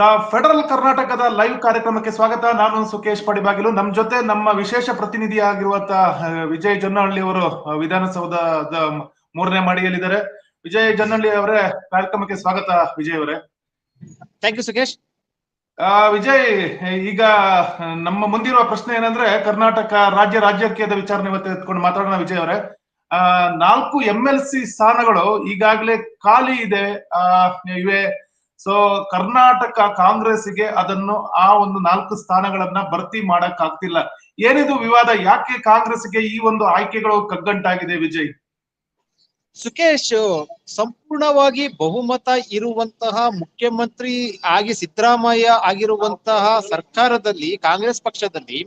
The federal ಕರ್ನಾಟಕದ live ಕಾರ್ಯಕ್ರಮಕ್ಕೆ ಸ್ವಾಗತ. ನಾನು ಸುಕೇಶ್ ಪಡಿಬಾಗಿಲು. ನಮ್ಮ ಜೊತೆ ನಮ್ಮ ವಿಶೇಷ ಪ್ರತಿನಿಧಿ ಆಗಿರುವಂತ ವಿಜಯ್ ಜನ್ನಹಳ್ಳಿ ಅವರು ವಿಧಾನಸೌಧದ ಮೂರನೇ ಮಾಡಿಯಲ್ಲಿದ್ದಾರೆ ವಿಜಯ್ ಜನ್ನಹಳ್ಳಿ ಅವರೇ ಕಾರ್ಯಕ್ರಮಕ್ಕೆ ಸ್ವಾಗತ ವಿಜಯ್ ಅವರೇ. Thank you Sukesh. ಆ, ವಿಜಯ್ ಈಗ ನಮ್ಮ ಮುಂದಿರುವ ಪ್ರಶ್ನೆ ಏನಂದ್ರೆ ಕರ್ನಾಟಕ ರಾಜ್ಯ ರಾಜಕೀಯದ ವಿಚಾರಣೆ ಇವತ್ತು ಎತ್ಕೊಂಡು ಮಾತಾಡೋಣ ವಿಜಯ್ ಅವರೇ. ನಾಲ್ಕು ಎಂ ಎಲ್ ಸಿ ಸ್ಥಾನಗಳು ಈಗಾಗಲೇ ಖಾಲಿ ಇದೆ. ಆ ಇವೆ. ಸೊ ಕರ್ನಾಟಕ ಕಾಂಗ್ರೆಸ್ಗೆ ಅದನ್ನು ಆ ಒಂದು ನಾಲ್ಕು ಸ್ಥಾನಗಳನ್ನ ಭರ್ತಿ ಮಾಡಕ್ ಆಗ್ತಿಲ್ಲ ಏನಿದು ವಿವಾದ? ಯಾಕೆ ಕಾಂಗ್ರೆಸ್ಗೆ ಈ ಒಂದು ಆಯ್ಕೆಗಳು ಕಗ್ಗಂಟಾಗಿದೆ ವಿಜಯ್? ಸುಕೇಶ್ ಸಂಪೂರ್ಣವಾಗಿ ಬಹುಮತ ಇರುವಂತಹ ಮುಖ್ಯಮಂತ್ರಿ ಆಗಿ ಸಿದ್ದರಾಮಯ್ಯ ಆಗಿರುವಂತಹ ಸರ್ಕಾರದಲ್ಲಿ ಕಾಂಗ್ರೆಸ್ ಪಕ್ಷದಲ್ಲಿ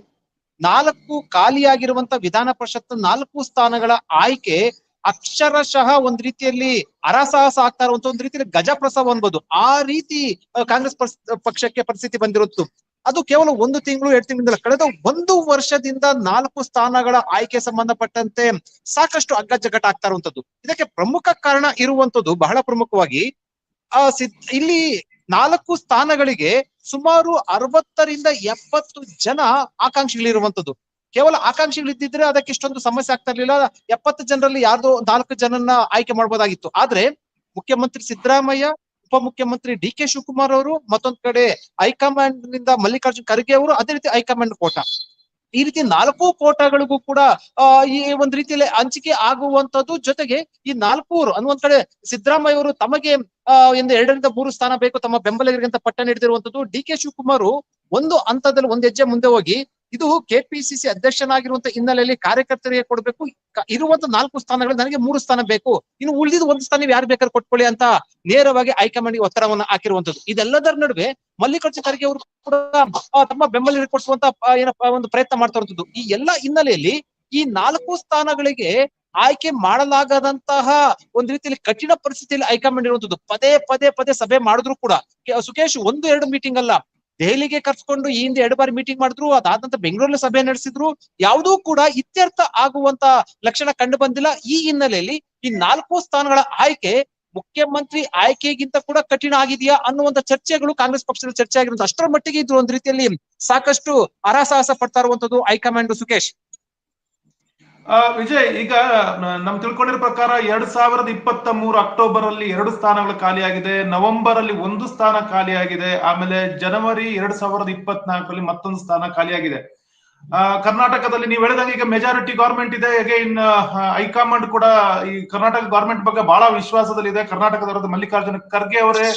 ನಾಲ್ಕು ಖಾಲಿಯಾಗಿರುವಂತಹ ವಿಧಾನ ಪರಿಷತ್ ನಾಲ್ಕು ಸ್ಥಾನಗಳ ಆಯ್ಕೆ ಅಕ್ಷರಶಃ ಒಂದ್ ರೀತಿಯಲ್ಲಿ ಅರಸಾಹಸ ಆಗ್ತಾ ಇರುವಂತ ಒಂದ್ ರೀತಿಯಲ್ಲಿ ಗಜಪ್ರಸವ ಅನ್ಬೋದು. ಆ ರೀತಿ ಕಾಂಗ್ರೆಸ್ ಪಕ್ಷಕ್ಕೆ ಪರಿಸ್ಥಿತಿ ಬಂದಿರುತ್ತು. ಅದು ಕೇವಲ ಒಂದು ತಿಂಗಳು, ಎರಡು ತಿಂಗಳಿಂದ ಕಳೆದ ಒಂದು ವರ್ಷದಿಂದ ನಾಲ್ಕು ಸ್ಥಾನಗಳ ಆಯ್ಕೆ ಸಂಬಂಧಪಟ್ಟಂತೆ ಸಾಕಷ್ಟು ಅಗ್ಗಜಗ್ಗಟ ಆಗ್ತಾ ಇರುವಂತದ್ದು. ಇದಕ್ಕೆ ಪ್ರಮುಖ ಕಾರಣ ಇರುವಂತದ್ದು ಬಹಳ ಪ್ರಮುಖವಾಗಿ, ಆ ಇಲ್ಲಿ ನಾಲ್ಕು ಸ್ಥಾನಗಳಿಗೆ ಸುಮಾರು ಅರವತ್ತರಿಂದ ಎಪ್ಪತ್ತು ಜನ ಆಕಾಂಕ್ಷಿಗಳಿರುವಂತದ್ದು. ಕೇವಲ ಆಕಾಂಕ್ಷಿಗಳಿದ್ದಿದ್ರೆ ಅದಕ್ಕೆ ಇಷ್ಟೊಂದು ಸಮಸ್ಯೆ ಆಗ್ತಾ ಇರ್ಲಿಲ್ಲ. ಎಪ್ಪತ್ತು ಜನರಲ್ಲಿ ಯಾರ್ದೋ ನಾಲ್ಕು ಜನನ್ನ ಆಯ್ಕೆ ಮಾಡ್ಬೋದಾಗಿತ್ತು. ಆದ್ರೆ ಮುಖ್ಯಮಂತ್ರಿ ಸಿದ್ದರಾಮಯ್ಯ, ಉಪಮುಖ್ಯಮಂತ್ರಿ ಡಿ ಕೆ ಶಿವಕುಮಾರ್ ಅವರು ಮತ್ತೊಂದ್ ಕಡೆ ಹೈಕಮಾಂಡ್ನಿಂದ ಮಲ್ಲಿಕಾರ್ಜುನ್ ಖರ್ಗೆ ಅವರು ಅದೇ ರೀತಿ ಹೈಕಮಾಂಡ್ ಕೋಟ. ಈ ರೀತಿ ನಾಲ್ಕು ಕೋಟಾಗಳಿಗೂ ಕೂಡ ಈ ಒಂದ್ ರೀತಿಯಲ್ಲಿ ಹಂಚಿಕೆ ಆಗುವಂತದ್ದು ಜೊತೆಗೆ ಈ ನಾಲ್ಕು ಅನ್ನೊಂದ್ ಕಡೆ ಸಿದ್ದರಾಮಯ್ಯ ಅವರು ತಮಗೆ ಒಂದು ಎರಡರಿಂದ ಮೂರು ಸ್ಥಾನ ಬೇಕು, ತಮ್ಮ ಬೆಂಬಲಿಗರಿಗೆ ಅಂತ ಪಟ್ಟ ನೀಡಿರುವಂತದ್ದು ಡಿ ಕೆ ಶಿವಕುಮಾರ್ ಒಂದು ಹಂತದಲ್ಲಿ ಒಂದ್ ಹೆಜ್ಜೆ ಮುಂದೆ ಹೋಗಿ ಇದು ಕೆಪಿಸಿಸಿ ಅಧ್ಯಕ್ಷನಾಗಿರುವಂತ ಹಿನ್ನೆಲೆಯಲ್ಲಿ ಕಾರ್ಯಕರ್ತರಿಗೆ ಕೊಡಬೇಕು. ಇರುವಂತ ನಾಲ್ಕು ಸ್ಥಾನಗಳು ನನಗೆ ಮೂರು ಸ್ಥಾನ ಬೇಕು. ಇನ್ನು ಉಳಿದಿದ್ದು ಒಂದು ಸ್ಥಾನ ಯಾರು ಬೇಕಾದ್ರೆ ಕೊಟ್ಕೊಳ್ಳಿ ಅಂತ ನೇರವಾಗಿ ಹೈಕಮಾಂಡ್ ಒತ್ತಡವನ್ನು ಹಾಕಿರುವಂತದ್ದು. ಇದೆಲ್ಲದರ ನಡುವೆ ಮಲ್ಲಿಕಾರ್ಜುನ ಖರ್ಗೆ ಅವರು ಕೂಡ ತಮ್ಮ ಬೆಂಬಲ ಕೊಡಿಸುವಂತ ಏನಪ್ಪ, ಒಂದು ಪ್ರಯತ್ನ ಮಾಡ್ತಾ ಇರುವಂತದ್ದು. ಈ ಎಲ್ಲ ಹಿನ್ನೆಲೆಯಲ್ಲಿ ಈ ನಾಲ್ಕು ಸ್ಥಾನಗಳಿಗೆ ಆಯ್ಕೆ ಮಾಡಲಾಗದಂತಹ ಒಂದ್ ರೀತಿಯಲ್ಲಿ ಕಠಿಣ ಪರಿಸ್ಥಿತಿಯಲ್ಲಿ ಹೈಕಮಾಂಡ್ ಇರುವಂತದ್ದು. ಪದೇ ಪದೇ ಪದೇ ಸಭೆ ಮಾಡಿದ್ರು ಕೂಡ. ಸುಖೇಶ್ ಒಂದು, ಎರಡು ಮೀಟಿಂಗ್ ಅಲ್ಲ. ದೆಹಲಿಗೆ ಕರ್ಸ್ಕೊಂಡು ಈ ಹಿಂದೆ ಎರಡು ಬಾರಿ ಮೀಟಿಂಗ್ ಮಾಡಿದ್ರು, ಅದಾದ ನಂತರ ಬೆಂಗಳೂರಲ್ಲಿ ಸಭೆ ನಡೆಸಿದ್ರು. ಯಾವುದೂ ಕೂಡ ಇತ್ಯರ್ಥ ಆಗುವಂತ ಲಕ್ಷಣ ಕಂಡು ಬಂದಿಲ್ಲ. ಈ ಹಿನ್ನೆಲೆಯಲ್ಲಿ ಈ ನಾಲ್ಕು ಸ್ಥಾನಗಳ ಆಯ್ಕೆ ಮುಖ್ಯಮಂತ್ರಿ ಆಯ್ಕೆಗಿಂತ ಕೂಡ ಕಠಿಣ ಆಗಿದೆಯಾ ಅನ್ನುವಂತ ಚರ್ಚೆಗಳು ಕಾಂಗ್ರೆಸ್ ಪಕ್ಷದಲ್ಲಿ ಚರ್ಚೆ ಆಗಿರುವಂತ ಅಷ್ಟರ ಮಟ್ಟಿಗೆ ಇದ್ರು ಒಂದ್ ರೀತಿಯಲ್ಲಿ ಸಾಕಷ್ಟು ಹರಸಾಹಸ ಪಡ್ತಾ ಇರುವಂತದ್ದು ಹೈಕಮಾಂಡ್ ಸುಖೇಶ್ ವಿಜಯ್, ಈಗ ನಮ್ ತಿಳ್ಕೊಂಡಿರೋ ಪ್ರಕಾರ ಎರಡ್ ಸಾವಿರದ ಇಪ್ಪತ್ತ ಮೂರು ಅಕ್ಟೋಬರ್ ಅಲ್ಲಿ ಎರಡು ಸ್ಥಾನಗಳು ಖಾಲಿಯಾಗಿದೆ. ನವೆಂಬರ್ ಅಲ್ಲಿ ಒಂದು ಸ್ಥಾನ ಖಾಲಿಯಾಗಿದೆ. ಆಮೇಲೆ ಜನವರಿ ಎರಡ್ ಸಾವಿರದ ಇಪ್ಪತ್ನಾಲ್ಕಲ್ಲಿ ಮತ್ತೊಂದು ಸ್ಥಾನ ಖಾಲಿಯಾಗಿದೆ. ಕರ್ನಾಟಕದಲ್ಲಿ ನೀವು ಹೇಳಿದಂಗೆ ಈಗ ಮೆಜಾರಿಟಿ ಗವರ್ಮೆಂಟ್ ಇದೆ. ಅಗೈನ್ ಹೈಕಮಾಂಡ್ ಕೂಡ ಈ ಕರ್ನಾಟಕ ಗವರ್ಮೆಂಟ್ ಬಗ್ಗೆ ಬಹಳ ವಿಶ್ವಾಸದಲ್ಲಿದೆ. ಕರ್ನಾಟಕದ ಮಲ್ಲಿಕಾರ್ಜುನ ಖರ್ಗೆ ಅವರೇ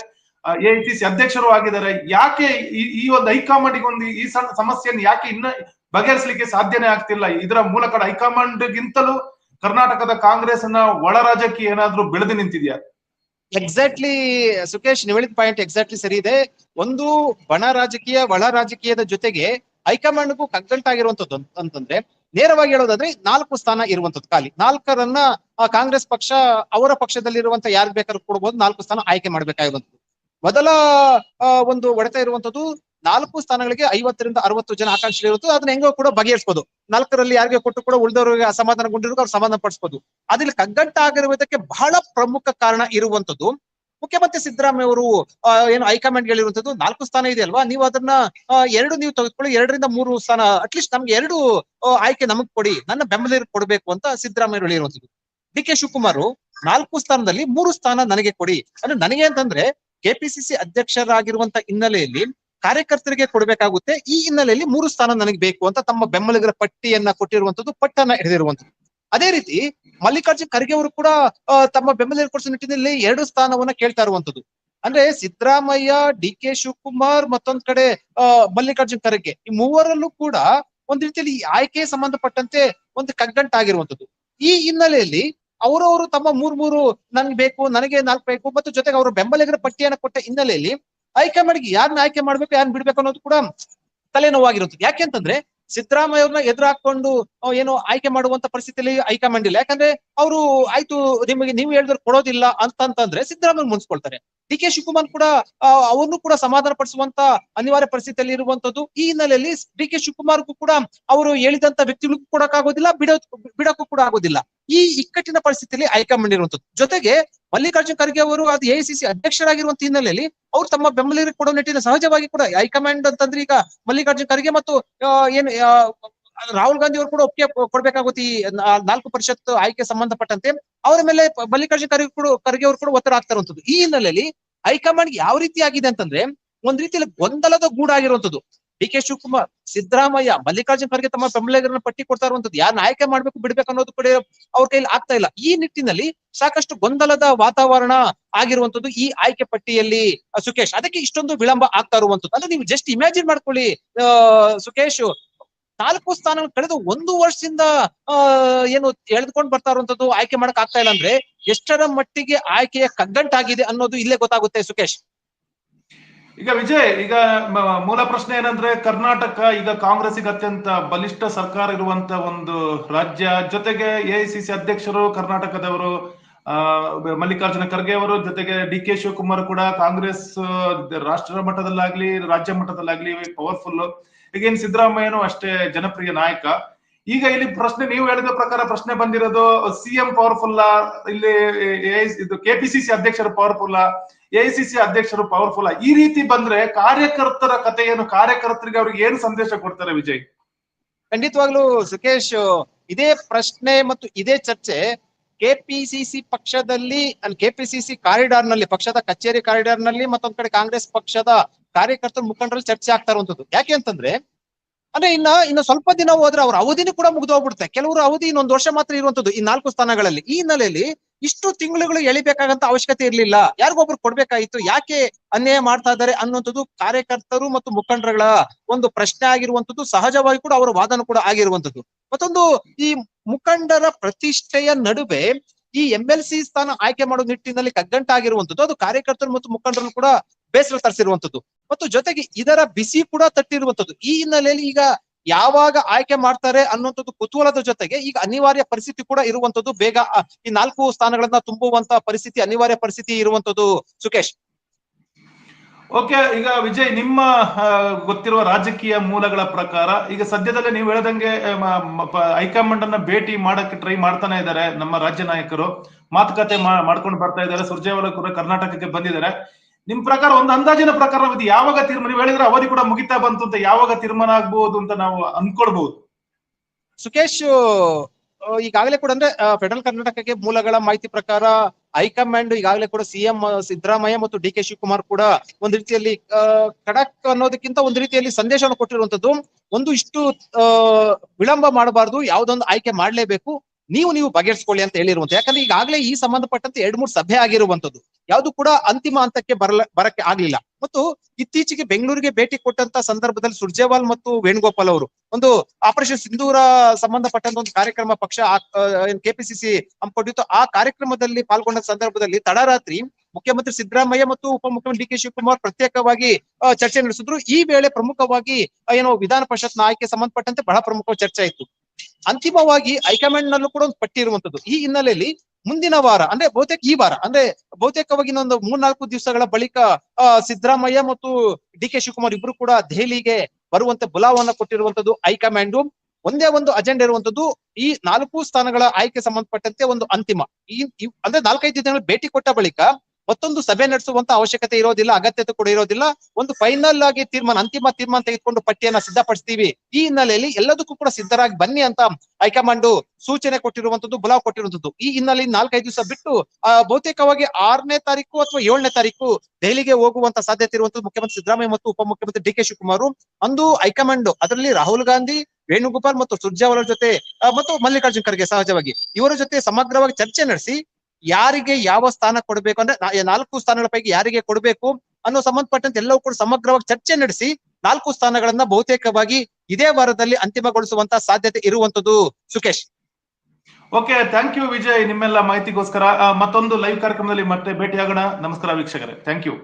ಎಐಸಿಸಿ ಅಧ್ಯಕ್ಷರು ಆಗಿದ್ದಾರೆ. ಯಾಕೆ ಈ- ಈ ಒಂದು ಹೈಕಮಾಂಡ್ ಒಂದು ಈ ಸಣ್ಣ ಸಮಸ್ಯೆಯನ್ನು ಯಾಕೆ ಇನ್ನ ಬಗೆಹರಿಸಲಿಕ್ಕೆ ಸಾಧ್ಯನೇ ಆಗ್ತಿಲ್ಲ. ಇದರ ಮೂಲಕ ಹೈಕಮಾಂಡ್ ಗಿಂತಲೂ ಕರ್ನಾಟಕದ ಕಾಂಗ್ರೆಸ್ನ ಒಳ ರಾಜಕೀಯ ಏನಾದ್ರೂ ಬೆಳೆದು ನಿಂತಿದ್ಯಾ? ಎಕ್ಸಾಕ್ಟ್ಲಿ ಸುಖೇಶ್ ನೀವು ಹೇಳಿದ ಪಾಯಿಂಟ್ ಎಕ್ಸಾಕ್ಟ್ಲಿ ಸರಿ ಇದೆ. ಒಂದು ಬಣ ರಾಜಕೀಯ, ಒಳ ರಾಜಕೀಯದ ಜೊತೆಗೆ ಹೈಕಮಾಂಡ್ಗೂ ಕಗ್ಗಂಟಾಗಿರುವಂತದ್ದು ಅಂತ- ಅಂತಂದ್ರೆ, ನೇರವಾಗಿ ಹೇಳೋದಾದ್ರೆ ನಾಲ್ಕು ಸ್ಥಾನ ಇರುವಂತದ್ದು ಖಾಲಿ. ನಾಲ್ಕರನ್ನ ಕಾಂಗ್ರೆಸ್ ಪಕ್ಷ, ಅವರ ಪಕ್ಷದಲ್ಲಿರುವಂತ ಯಾರು ಬೇಕಾದ್ರೂ ಕೊಡಬಹುದು ನಾಲ್ಕು ಸ್ಥಾನ ಆಯ್ಕೆ ಮಾಡ್ಬೇಕಾಗಿರುವಂತದ್ದು. ಮೊದಲ ಒಂದು ಒಡೆತ ಇರುವಂತದ್ದು ನಾಲ್ಕು ಸ್ಥಾನಗಳಿಗೆ ಐವತ್ತರಿಂದ ಅರವತ್ತು ಜನ ಆಕಾಂಕ್ಷಿ ಇರುತ್ತೆ ಅದನ್ನ ಹೆಂಗೋ ಕೂಡ ಬಗೆಹರಿಸಬಹುದು ನಾಲ್ಕರಲ್ಲಿ ಯಾರಿಗೆ ಕೊಟ್ಟು ಕೂಡ ಉಳಿದವರಿಗೆ ಅಸಮಾಧಾನಗೊಂಡಿರೋ ಅವ್ರು ಸಮಾಧಾನ ಪಡಿಸಬಹುದು ಅದ್ರಲ್ಲಿ ಕಗ್ಗಂಟಾಗಿರುವುದಕ್ಕೆ ಬಹಳ ಪ್ರಮುಖ ಕಾರಣ ಇರುವಂತದ್ದು ಮುಖ್ಯಮಂತ್ರಿ ಸಿದ್ದರಾಮಯ್ಯ ಅವರು ಏನು ಹೈಕಮಾಂಡ್ ಹೇಳಿರುವಂತದ್ದು ನಾಲ್ಕು ಸ್ಥಾನ ಇದೆ ಅಲ್ವಾ? ನೀವು ಅದನ್ನ ಎರಡು ನೀವು ತೆಗೆದುಕೊಳ್ಳಿ, ಎರಡರಿಂದ ಮೂರು ಸ್ಥಾನ ಅಟ್ಲೀಸ್ಟ್ ನಮ್ಗೆ ಎರಡು ಆಯ್ಕೆ ನಮಗ್ ಕೊಡಿ. ನನ್ನ ಬೆಂಬಲ ಕೊಡಬೇಕು ಅಂತ ಸಿದ್ದರಾಮಯ್ಯ ಹೇಳಿರುವಂತದ್ದು ಡಿ ಕೆ ಶಿವಕುಮಾರ್ ನಾಲ್ಕು ಸ್ಥಾನದಲ್ಲಿ ಮೂರು ಸ್ಥಾನ ನನಗೆ ಕೊಡಿ. ಅಂದ್ರೆ ನನಗೆ ಅಂತಂದ್ರೆ ಕೆಪಿಸಿಸಿ ಅಧ್ಯಕ್ಷರಾಗಿರುವಂತ ಹಿನ್ನೆಲೆಯಲ್ಲಿ ಕಾರ್ಯಕರ್ತರಿಗೆ ಕೊಡಬೇಕಾಗುತ್ತೆ. ಈ ಹಿನ್ನೆಲೆಯಲ್ಲಿ ಮೂರು ಸ್ಥಾನ ನನಗೆ ಬೇಕು ಅಂತ ತಮ್ಮ ಬೆಂಬಲಿಗರ ಪಟ್ಟಿಯನ್ನ ಕೊಟ್ಟಿರುವಂತದ್ದು ಪಟ್ಟನ್ನ ಹಿಡಿದಿರುವಂತದ್ದು ಅದೇ ರೀತಿ ಮಲ್ಲಿಕಾರ್ಜುನ್ ಖರ್ಗೆ ಅವರು ಕೂಡ ತಮ್ಮ ಬೆಂಬಲಿಗರು ಕೊಡಿಸೋ ನಿಟ್ಟಿನಲ್ಲಿ ಎರಡು ಸ್ಥಾನವನ್ನ ಕೇಳ್ತಾ ಇರುವಂತದ್ದು ಅಂದ್ರೆ ಸಿದ್ದರಾಮಯ್ಯ ಡಿ ಕೆ ಶಿವಕುಮಾರ್ ಮತ್ತೊಂದ್ ಕಡೆ ಮಲ್ಲಿಕಾರ್ಜುನ್ ಖರ್ಗೆ ಈ ಮೂವರಲ್ಲೂ ಕೂಡ ಒಂದ್ ರೀತಿಯಲ್ಲಿ ಈ ಆಯ್ಕೆಗೆ ಸಂಬಂಧಪಟ್ಟಂತೆ ಒಂದು ಕಗ್ಗಂಟಾಗಿರುವಂತದ್ದು ಈ ಹಿನ್ನೆಲೆಯಲ್ಲಿ ಅವರವರು ತಮ್ಮ ಮೂರ್ ಮೂರು ನನ್ಗೆ ಬೇಕು, ನನಗೆ ನಾಲ್ಕು ಬೇಕು, ಮತ್ತು ಜೊತೆಗೆ ಅವರು ಬೆಂಬಲಿಗರ ಪಟ್ಟಿಯನ್ನು ಕೊಟ್ಟ ಹಿನ್ನೆಲೆಯಲ್ಲಿ ಹೈಕಮಾಂಡ್ಗೆ ಯಾರನ್ನ ಆಯ್ಕೆ ಮಾಡ್ಬೇಕು ಯಾರನ್ನ ಬಿಡ್ಬೇಕು ಅನ್ನೋದು ಕೂಡ ತಲೆನೋವಾಗಿರುತ್ತದೆ ಯಾಕೆಂತಂದ್ರೆ ಸಿದ್ದರಾಮಯ್ಯ ಅವ್ರನ್ನ ಎದುರು ಹಾಕೊಂಡು ಏನು ಆಯ್ಕೆ ಮಾಡುವಂತ ಪರಿಸ್ಥಿತಿಯಲ್ಲಿ ಹೈಕಮಾಂಡ್ ಇಲ್ಲ. ಯಾಕಂದ್ರೆ, ಅವರು ಆಯ್ತು, ನಿಮಗೆ, ನೀವು ಹೇಳಿದ್ರು ಕೊಡೋದಿಲ್ಲ ಅಂತಂತಂದ್ರೆ ಸಿದ್ದರಾಮಯ್ಯ ಮುನ್ಸ್ಕೊಳ್ತಾರೆ ಡಿ ಕೆ ಶಿವಕುಮಾರ್ ಕೂಡ ಅವನು ಕೂಡ ಸಮಾಧಾನ ಪಡಿಸುವಂತ ಅನಿವಾರ್ಯ ಪರಿಸ್ಥಿತಿಯಲ್ಲಿ ಇರುವಂತದ್ದು. ಈ ಹಿನ್ನೆಲೆಯಲ್ಲಿ ಡಿ ಕೆ ಶಿವಕುಮಾರ್ಗೂ ಕೂಡ ಅವರು ಹೇಳಿದಂತ ವ್ಯಕ್ತಿಗಳಿಗೂ ಕೊಡಕ್ಕಾಗೋದಿಲ್ಲ ಬಿಡೋ ಬಿಡಕ್ಕೂ ಕೂಡ ಆಗೋದಿಲ್ಲ. ಈ ಇಕ್ಕಟ್ಟಿನ ಪರಿಸ್ಥಿತಿಯಲ್ಲಿ ಹೈಕಮಾಂಡ್ ಇರುವಂತದ್ದು. ಜೊತೆಗೆ ಮಲ್ಲಿಕಾರ್ಜುನ್ ಖರ್ಗೆ ಅವರು ಅದು ಎಐಸಿಸಿ ಅಧ್ಯಕ್ಷರಾಗಿರುವಂತ ಹಿನ್ನೆಲೆಯಲ್ಲಿ ಅವ್ರು ತಮ್ಮ ಬೆಂಬಲಿಗರಿಗೆ ಕೊಡೋ ನಿಟ್ಟಿನ ಸಹಜವಾಗಿ ಕೂಡ ಹೈಕಮಾಂಡ್ ಅಂತಂದ್ರೆ ಈಗ ಮಲ್ಲಿಕಾರ್ಜುನ್ ಖರ್ಗೆ ಮತ್ತು ಏನು ರಾಹುಲ್ ಗಾಂಧಿ ಅವರು ಕೂಡ ಒಪ್ಪಿಗೆ ಕೊಡ್ಬೇಕಾಗುತ್ತೆ ಈ ನಾಲ್ಕು ಪರಿಷತ್ ಆಯ್ಕೆ ಸಂಬಂಧಪಟ್ಟಂತೆ. ಅವರ ಮೇಲೆ ಮಲ್ಲಿಕಾರ್ಜುನ ಖರ್ಗೆ ಕೂಡ, ಖರ್ಗೆ ಅವರು ಕೂಡ ಒತ್ತಡ ಆಗ್ತಾ ಇರುವಂತದ್ದು ಈ ಹಿನ್ನೆಲೆಯಲ್ಲಿ ಹೈಕಮಾಂಡ್ ಯಾವ ರೀತಿ ಆಗಿದೆ ಅಂತಂದ್ರೆ, ಒಂದ್ ರೀತಿಯಲ್ಲಿ ಗೊಂದಲದ ಗೂಡಾಗಿರುವಂತದ್ದು ಡಿ ಕೆ ಶಿವಕುಮಾರ್, ಸಿದ್ದರಾಮಯ್ಯ, ಮಲ್ಲಿಕಾರ್ಜುನ ಖರ್ಗೆ ತಮ್ಮ ಬೆಂಬಲಿಗರನ್ನ ಪಟ್ಟಿ ಕೊಡ್ತಾ ಇರುವಂತದ್ದು ಯಾರನ್ನ ಆಯ್ಕೆ ಮಾಡ್ಬೇಕು, ಬಿಡ್ಬೇಕು ಅನ್ನೋದು ಕೂಡ ಅವ್ರ ಕೈಲಿ ಆಗ್ತಾ ಇಲ್ಲ. ಈ ನಿಟ್ಟಿನಲ್ಲಿ ಸಾಕಷ್ಟು ಗೊಂದಲದ ವಾತಾವರಣ ಆಗಿರುವಂತದ್ದು ಈ ಆಯ್ಕೆ ಪಟ್ಟಿಯಲ್ಲಿ ಸುಖೇಶ್ ಅದಕ್ಕೆ ಇಷ್ಟೊಂದು ವಿಳಂಬ ಆಗ್ತಾ ಇರುವಂತದ್ದು ಅಂದ್ರೆ ನೀವು ಜಸ್ಟ್ ಇಮ್ಯಾಜಿನ್ ಮಾಡ್ಕೊಳ್ಳಿ ಸುಖೇಶ್ ನಾಲ್ಕು ಸ್ಥಾನ ಕಳೆದ ಒಂದು ವರ್ಷದಿಂದ ಏನು ಎಳೆದುಕೊಂಡು ಬರ್ತಾ ಇರುವಂತದ್ದು ಆಯ್ಕೆ ಮಾಡಕ್ ಆಗ್ತಾ ಇಲ್ಲ ಅಂದ್ರೆ ಎಷ್ಟರ ಮಟ್ಟಿಗೆ ಆಯ್ಕೆಯ ಕಗ್ಗಂಟಾಗಿದೆ ಅನ್ನೋದು ಇಲ್ಲೇ ಗೊತ್ತಾಗುತ್ತೆ ಸುಖೇಶ್ ಈಗ ವಿಜಯ್, ಈಗ ಮೂಲ ಪ್ರಶ್ನೆ ಏನಂದ್ರೆ ಕರ್ನಾಟಕ ಈಗ ಕಾಂಗ್ರೆಸ್ಗೆ ಅತ್ಯಂತ ಬಲಿಷ್ಠ ಸರ್ಕಾರ ಇರುವಂತ ಒಂದು ರಾಜ್ಯ. ಜೊತೆಗೆ ಎಐಸಿಸಿ ಅಧ್ಯಕ್ಷರು, ಕರ್ನಾಟಕದವರು ಮಲ್ಲಿಕಾರ್ಜುನ ಖರ್ಗೆ ಅವರು ಜೊತೆಗೆ ಡಿ ಕೆ ಶಿವಕುಮಾರ್ ಕೂಡ ಕಾಂಗ್ರೆಸ್ ರಾಷ್ಟ್ರ ಮಟ್ಟದಲ್ಲಾಗ್ಲಿ, ರಾಜ್ಯ ಮಟ್ಟದಲ್ಲಾಗ್ಲಿ ಪವರ್ಫುಲ್ ಈಗೇನ್ ಸಿದ್ದರಾಮಯ್ಯನು ಅಷ್ಟೇ ಜನಪ್ರಿಯ ನಾಯಕ. ಈಗ ಇಲ್ಲಿ ಪ್ರಶ್ನೆ, ನೀವು ಹೇಳಿದ ಪ್ರಕಾರ ಪ್ರಶ್ನೆ ಬಂದಿರೋದು ಸಿಎಂ ಪವರ್ಫುಲ್ ಇಲ್ಲಿ ಇದು ಕೆಪಿಸಿಸಿ ಅಧ್ಯಕ್ಷರು ಪವರ್ಫುಲ್ ಎಐಸಿಸಿ ಅಧ್ಯಕ್ಷರು ಪವರ್ಫುಲ್ ಈ ರೀತಿ ಬಂದ್ರೆ ಕಾರ್ಯಕರ್ತರ ಕಥೆ ಏನು ಕಾರ್ಯಕರ್ತರಿಗೆ ಅವ್ರಿಗೆ ಏನು ಸಂದೇಶ ಕೊಡ್ತಾರೆ ವಿಜಯ್? ಖಂಡಿತವಾಗ್ಲೂ ಸುಕೇಶ್ ಇದೇ ಪ್ರಶ್ನೆ ಮತ್ತು ಇದೇ ಚರ್ಚೆ ಕೆಪಿಸಿಸಿ ಪಕ್ಷದಲ್ಲಿ ಕೆಪಿಸಿಸಿ ಕಾರಿಡಾರ್ನಲ್ಲಿ ಪಕ್ಷದ ಕಚೇರಿ ಕಾರಿಡಾರ್ನಲ್ಲಿ ಮತ್ತೊಂದ್ ಕಡೆ ಕಾಂಗ್ರೆಸ್ ಪಕ್ಷದ ಕಾರ್ಯಕರ್ತರ ಮುಖಂಡರಲ್ಲಿ ಚರ್ಚೆ ಆಗ್ತಾ ಇರುವಂತದ್ದು ಯಾಕೆ ಅಂತಂದ್ರೆ, ಅಂದ್ರೆ ಇನ್ನ, ಇನ್ನು ಸ್ವಲ್ಪ ದಿನ ಹೋದ್ರೆ ಅವ್ರ ಅವಧಿನೂ ಕೂಡ ಮುಗಿದೋಗ್ಬಿಡುತ್ತೆ. ಕೆಲವರು ಅವಧಿ ಇನ್ನೊಂದು ವರ್ಷ ಮಾತ್ರ ಇರುವಂತದ್ದು ಈ ನಾಲ್ಕು ಸ್ಥಾನಗಳಲ್ಲಿ. ಈ ಹಿನ್ನೆಲೆಯಲ್ಲಿ ಇಷ್ಟು ತಿಂಗಳುಗಳು ಎಳಿಬೇಕಾಗಂತ ಅವಶ್ಯಕತೆ ಇರ್ಲಿಲ್ಲ. ಯಾರಿಗೊಬ್ರು ಕೊಡ್ಬೇಕಾಗಿತ್ತು? ಯಾಕೆ ಅನ್ಯಾಯ ಮಾಡ್ತಾ ಇದ್ದಾರೆ ಅನ್ನುವಂಥದ್ದು ಕಾರ್ಯಕರ್ತರು ಮತ್ತು ಮುಖಂಡರುಗಳ ಒಂದು ಪ್ರಶ್ನೆ ಆಗಿರುವಂತದ್ದು ಸಹಜವಾಗಿ ಕೂಡ ಅವರ ವಾದನ ಕೂಡ ಆಗಿರುವಂತದ್ದು ಮತ್ತೊಂದು ಈ ಮುಖಂಡರ ಪ್ರತಿಷ್ಠೆಯ ನಡುವೆ ಈ ಎಂ ಎಲ್ ಸಿ ಸ್ಥಾನ ಆಯ್ಕೆ ಮಾಡೋ ನಿಟ್ಟಿನಲ್ಲಿ ಕಗ್ಗಂಟಾಗಿರುವಂತದ್ದು ಅದು ಕಾರ್ಯಕರ್ತರು ಮತ್ತು ಮುಖಂಡರು ಕೂಡ ಬೇಸರ ತರಿಸಿರುವಂತದ್ದು ಮತ್ತು ಜೊತೆಗೆ ಇದರ ಬಿಸಿ ಕೂಡ ತಟ್ಟಿರುವಂತದ್ದು ಈ ಹಿನ್ನೆಲೆಯಲ್ಲಿ ಈಗ ಯಾವಾಗ ಆಯ್ಕೆ ಮಾಡ್ತಾರೆ ಅನ್ನುವಂಥದ್ದು ಕುತೂಹಲದ ಜೊತೆಗೆ ಈಗ ಅನಿವಾರ್ಯ ಪರಿಸ್ಥಿತಿ ಕೂಡ ಇರುವಂತದ್ದು ಬೇಗ ಈ ನಾಲ್ಕು ಸ್ಥಾನಗಳನ್ನ ತುಂಬುವಂತ ಪರಿಸ್ಥಿತಿ, ಅನಿವಾರ್ಯ ಪರಿಸ್ಥಿತಿ ಇರುವಂತದ್ದು ಸುಕೇಶ್ ಓಕೆ, ಈಗ ವಿಜಯ್, ನಿಮ್ಮ ಗೊತ್ತಿರುವ ರಾಜಕೀಯ ಮೂಲಗಳ ಪ್ರಕಾರ, ಈಗ ಸದ್ಯದಲ್ಲೇ ನೀವು ಹೇಳ್ದಂಗೆ ಹೈಕಮಾಂಡ್ ಅನ್ನ ಭೇಟಿ ಮಾಡಕ್ಕೆ ಟ್ರೈ ಮಾಡ್ತಾನೆ ಇದ್ದಾರೆ ನಮ್ಮ ರಾಜ್ಯ ನಾಯಕರು. ಮಾತುಕತೆ ಮಾಡ್ಕೊಂಡು ಬರ್ತಾ ಇದ್ದಾರೆ. ಸುರ್ಜೇವಾಲ ಕೂಡ ಕರ್ನಾಟಕಕ್ಕೆ ಬಂದಿದ್ದಾರೆ. ನಿಮ್ ಪ್ರಕಾರ ಒಂದು ಅಂದಾಜಿನ ಪ್ರಕಾರ ಇದು ಯಾವಾಗ ತೀರ್ಮಾನ, ನೀವು ಹೇಳಿದ್ರೆ ಅವಧಿ ಕೂಡ ಮುಗಿತಾ ಬಂತು ಅಂತ ಯಾವಾಗ ತೀರ್ಮಾನ ಆಗ್ಬಹುದು ಅಂತ ನಾವು ಅನ್ಕೊಳ್ಬಹುದು ಸುಕೇಶ್ ಈಗಾಗಲೇ ಕೂಡ ಅಂದ್ರೆ ಫೆಡರಲ್ ಕರ್ನಾಟಕಕ್ಕೆ ಮೂಲಗಳ ಮಾಹಿತಿ ಪ್ರಕಾರ ಹೈಕಮಾಂಡ್ ಈಗಾಗಲೇ ಕೂಡ ಸಿಎಂ ಸಿದ್ದರಾಮಯ್ಯ ಮತ್ತು ಡಿ ಕೆ ಶಿವಕುಮಾರ್ ಕೂಡ ಒಂದು ರೀತಿಯಲ್ಲಿ ಖಡಕ್ ಅನ್ನೋದಕ್ಕಿಂತ ಒಂದು ರೀತಿಯಲ್ಲಿ ಸಂದೇಶವನ್ನು ಕೊಟ್ಟಿರುವಂತದ್ದು. ಒಂದು ಇಷ್ಟು ವಿಳಂಬ ಮಾಡಬಾರದು, ಯಾವ್ದೊಂದು ಆಯ್ಕೆ ಮಾಡಲೇಬೇಕು. ನೀವು ನೀವು ಬಗೆಹರಿಸಿಕೊಳ್ಳಿ ಅಂತ ಹೇಳಿರುವಂತ. ಯಾಕಂದ್ರೆ ಈಗಾಗಲೇ ಈ ಸಂಬಂಧಪಟ್ಟಂತೆ ಎರಡ್ ಮೂರು ಸಭೆ ಆಗಿರುವಂತದ್ದು. ಯಾವುದು ಕೂಡ ಅಂತಿಮ ಹಂತಕ್ಕೆ ಬರಲ, ಬರಕ್ಕೆ ಆಗ್ಲಿಲ್ಲ. ಮತ್ತು ಇತ್ತೀಚೆಗೆ ಬೆಂಗಳೂರಿಗೆ ಭೇಟಿ ಕೊಟ್ಟಂತ ಸಂದರ್ಭದಲ್ಲಿ ಸುರ್ಜೇವಾಲ್ ಮತ್ತು ವೇಣುಗೋಪಾಲ್ ಅವರು ಒಂದು ಆಪರೇಷನ್ ಸಿಂಧೂರ ಸಂಬಂಧಪಟ್ಟಂತ ಒಂದು ಕಾರ್ಯಕ್ರಮ ಪಕ್ಷ ಕೆಪಿಸಿಸಿ ಹಮ್ಮಿಕೊಂಡಿತ್ತು ಆ ಕಾರ್ಯಕ್ರಮದಲ್ಲಿ ಪಾಲ್ಗೊಂಡ ಸಂದರ್ಭದಲ್ಲಿ ತಡರಾತ್ರಿ ಮುಖ್ಯಮಂತ್ರಿ ಸಿದ್ದರಾಮಯ್ಯ ಮತ್ತು ಉಪಮುಖ್ಯಮಂತ್ರಿ ಡಿ ಕೆ ಶಿವಕುಮಾರ್ ಪ್ರತ್ಯೇಕವಾಗಿ ಚರ್ಚೆ ನಡೆಸಿದ್ರು. ಈ ವೇಳೆ ಪ್ರಮುಖವಾಗಿ ಏನೋ ವಿಧಾನ ಪರಿಷತ್ನ ಆಯ್ಕೆ ಸಂಬಂಧಪಟ್ಟಂತೆ ಬಹಳ ಪ್ರಮುಖ ಚರ್ಚೆ ಆಯಿತು ಅಂತಿಮವಾಗಿ ಹೈಕಮಾಂಡ್ ನಲ್ಲೂ ಕೂಡ ಒಂದು ಪಟ್ಟಿ ಇರುವಂತದ್ದು. ಈ ಹಿನ್ನೆಲೆಯಲ್ಲಿ ಮುಂದಿನ ವಾರ, ಅಂದ್ರೆ ಬಹುತೇಕ ಈ ವಾರ, ಅಂದ್ರೆ ಬಹುತೇಕವಾಗಿ ಇನ್ನೊಂದು ಮೂರ್ನಾಲ್ಕು ದಿವಸಗಳ ಬಳಿಕ ಸಿದ್ದರಾಮಯ್ಯ ಮತ್ತು ಡಿ ಕೆ ಶಿವಕುಮಾರ್ ಇಬ್ರು ಕೂಡ ದೆಹಲಿಗೆ ಬರುವಂತೆ ಬುಲಾವನ್ನ ಕೊಟ್ಟಿರುವಂತದ್ದು ಹೈಕಮಾಂಡು. ಒಂದೇ ಒಂದು ಅಜೆಂಡಾ ಇರುವಂತದ್ದು ಈ ನಾಲ್ಕು ಸ್ಥಾನಗಳ ಆಯ್ಕೆ ಸಂಬಂಧಪಟ್ಟಂತೆ ಒಂದು ಅಂತಿಮ. ಈ, ಅಂದ್ರೆ ನಾಲ್ಕೈದು ದಿನಗಳ ಭೇಟಿ ಕೊಟ್ಟ ಬಳಿಕ ಮತ್ತೊಂದು ಸಭೆ ನಡೆಸುವಂತ ಅವಶ್ಯಕತೆ ಇರೋದಿಲ್ಲ, ಅಗತ್ಯತೆ ಕೂಡ ಇರೋದಿಲ್ಲ. ಒಂದು ಫೈನಲ್ ಆಗಿ ತೀರ್ಮಾನ, ಅಂತಿಮ ತೀರ್ಮಾನ ತೆಗೆದುಕೊಂಡು ಪಟ್ಟಿಯನ್ನ ಸಿದ್ಧಪಡಿಸ್ತೀವಿ. ಈ ಹಿನ್ನೆಲೆಯಲ್ಲಿ ಎಲ್ಲದಕ್ಕೂ ಕೂಡ ಸಿದ್ಧರಾಗಿ ಬನ್ನಿ ಅಂತ ಹೈಕಮಾಂಡ್ ಸೂಚನೆ ಕೊಟ್ಟಿರುವಂತದ್ದು ಬುಲಾವ್ ಕೊಟ್ಟಿರುವಂತದ್ದು ಈ ಹಿನ್ನೆಲೆಯಲ್ಲಿ ನಾಲ್ಕೈದು ದಿವಸ ಬಿಟ್ಟು ಬಹುತೇಕವಾಗಿ ಆರನೇ ತಾರೀಕು ಅಥವಾ ಏಳನೇ ತಾರೀಕು ದೆಹಲಿಗೆ ಹೋಗುವಂತ ಸಾಧ್ಯತೆ ಇರುವಂತದ್ದು ಮುಖ್ಯಮಂತ್ರಿ ಸಿದ್ದರಾಮಯ್ಯ ಮತ್ತು ಉಪಮುಖ್ಯಮಂತ್ರಿ ಡಿ ಕೆ ಶಿವಕುಮಾರ್. ಅಂದು ಹೈಕಮಾಂಡ್, ಅದರಲ್ಲಿ ರಾಹುಲ್ ಗಾಂಧಿ, ವೇಣುಗೋಪಾಲ್ ಮತ್ತು ಸುರ್ಜೇವಾಲ ಜೊತೆ ಮತ್ತು ಮಲ್ಲಿಕಾರ್ಜುನ್ ಖರ್ಗೆ ಸಹಜವಾಗಿ, ಇವರ ಜೊತೆ ಸಮಗ್ರವಾಗಿ ಚರ್ಚೆ ನಡೆಸಿ ಯಾರಿಗೆ ಯಾವ ಸ್ಥಾನ ಕೊಡಬೇಕು ಅಂದ್ರೆ ನಾಲ್ಕು ಸ್ಥಾನಗಳ ಪೈಕಿ ಯಾರಿಗೆ ಕೊಡಬೇಕು ಅನ್ನೋ ಸಂಬಂಧಪಟ್ಟಂತೆ ಎಲ್ಲವೂ ಕೂಡ ಸಮಗ್ರವಾಗಿ ಚರ್ಚೆ ನಡೆಸಿ ನಾಲ್ಕು ಸ್ಥಾನಗಳನ್ನ ಬಹುತೇಕವಾಗಿ ಇದೇ ವಾರದಲ್ಲಿ ಅಂತಿಮಗೊಳಿಸುವಂತ ಸಾಧ್ಯತೆ ಇರುವಂತದ್ದು. Sukesh. Okay thank you Vijay, ನಿಮ್ಮೆಲ್ಲ ಮಾಹಿತಿಗೋಸ್ಕರ. ಮತ್ತೊಂದು ಲೈವ್ ಕಾರ್ಯಕ್ರಮದಲ್ಲಿ ಮತ್ತೆ ಭೇಟಿಯಾಗೋಣ. ನಮಸ್ಕಾರ ವೀಕ್ಷಕರೇ. Thank you